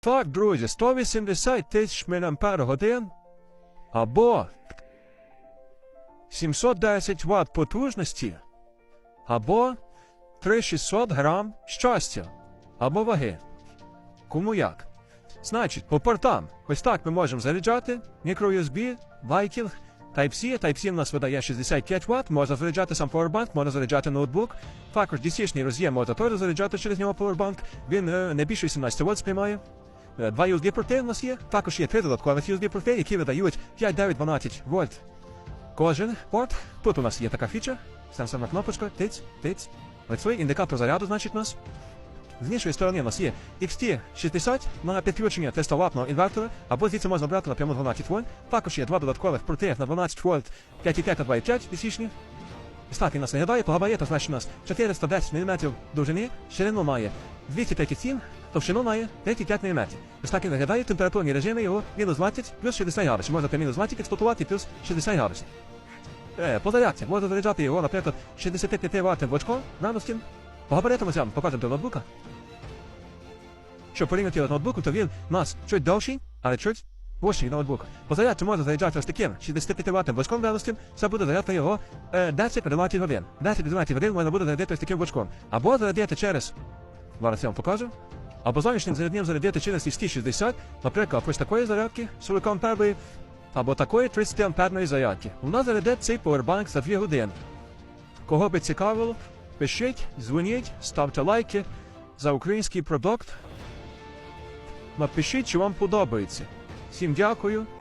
Так, друзі, 180 тисяч мАч або 710 Вт потужності, або 3600 грам щастя, або ваги. Кому як? Значить, по портам, ось так ми можемо заряджати мікро-USB, Viking, Type-C. Type-C в нас видає 65 Вт, можна заряджати сам Powerbank, можна заряджати ноутбук. Також DC-шний роз'єм можна теж заряджати через нього Powerbank. Він е, не більше 18 Вт сприймає. Е, Два USB-порти у нас є. Також є три додаткових USB-порти, які видають 5, 9, 12 вольт. Кожен порт. Тут у нас є така фіча, сенсорна кнопочка, тиць, тиць. Працює індикатор заряду, значить, у нас. З іншої сторони у нас є XT60 на підключення 300 ватного інвертора, або звідси можна брати напряму 12 вольт. Також є два додаткових порти на 12 вольт 5,5 та 2,5 DC-шні. Ось так він нас виглядає, по габаритах, значить у нас 410 мм довжини, ширину має 237, товщину має 35 мм. Ось так він виглядає, температурні режими його мінус 20 плюс 60 градусів. Можна при мінус 20 експлуатувати плюс 60 градусів. Е, по зарядці, можна заряджати його, наприклад, 65 Вт блочком, радостін. По габаритам вам покажемо до ноутбука. Щоб порівняти з ноутбуком, то він у нас чуть довший, але чуть вищий ноутбук. По зарядці можна заряджати ось таким 65 Вт блочком радостін, це буде зарядка його е, 10-12 годин. 10-12 годин можна буде зарядити ось таким блочком. Або зарядити через, зараз я вам покажу, або зовнішнім зарядним зарядити через XT60, наприклад, ось такої зарядки 40 амперної, або такої 30 амперної зарядки. У нас зарядить цей повербанк за 2 години. Кого би цікавило, пишіть, дзвоніть, ставте лайки за український продукт. Напишіть, чи вам подобається. Всім дякую.